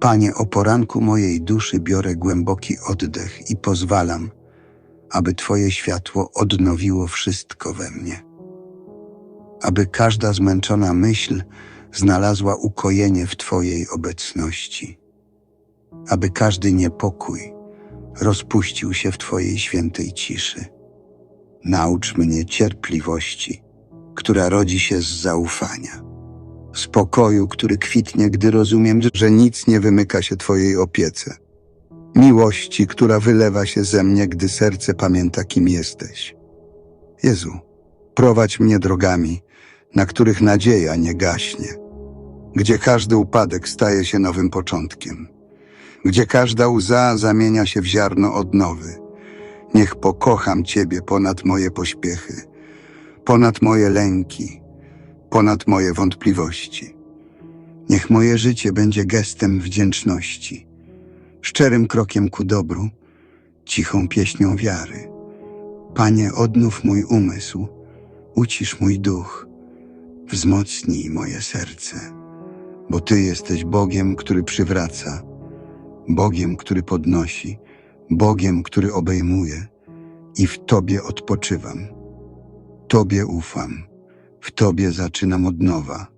Panie, o poranku mojej duszy biorę głęboki oddech i pozwalam, aby Twoje światło odnowiło wszystko we mnie. Aby każda zmęczona myśl znalazła ukojenie w Twojej obecności. Aby każdy niepokój rozpuścił się w Twojej świętej ciszy. Naucz mnie cierpliwości, która rodzi się z zaufania. Spokoju, który kwitnie, gdy rozumiem, że nic nie wymyka się Twojej opiece. Miłości, która wylewa się ze mnie, gdy serce pamięta, kim jesteś. Jezu, prowadź mnie drogami, na których nadzieja nie gaśnie, gdzie każdy upadek staje się nowym początkiem, gdzie każda łza zamienia się w ziarno odnowy. Niech pokocham Ciebie ponad moje pośpiechy, ponad moje lęki, ponad moje wątpliwości. Niech moje życie będzie gestem wdzięczności, szczerym krokiem ku dobru, cichą pieśnią wiary. Panie, odnów mój umysł, ucisz mój duch, wzmocnij moje serce, bo Ty jesteś Bogiem, który przywraca, Bogiem, który podnosi, Bogiem, który obejmuje i w Tobie odpoczywam. Tobie ufam, w Tobie zaczynam od nowa.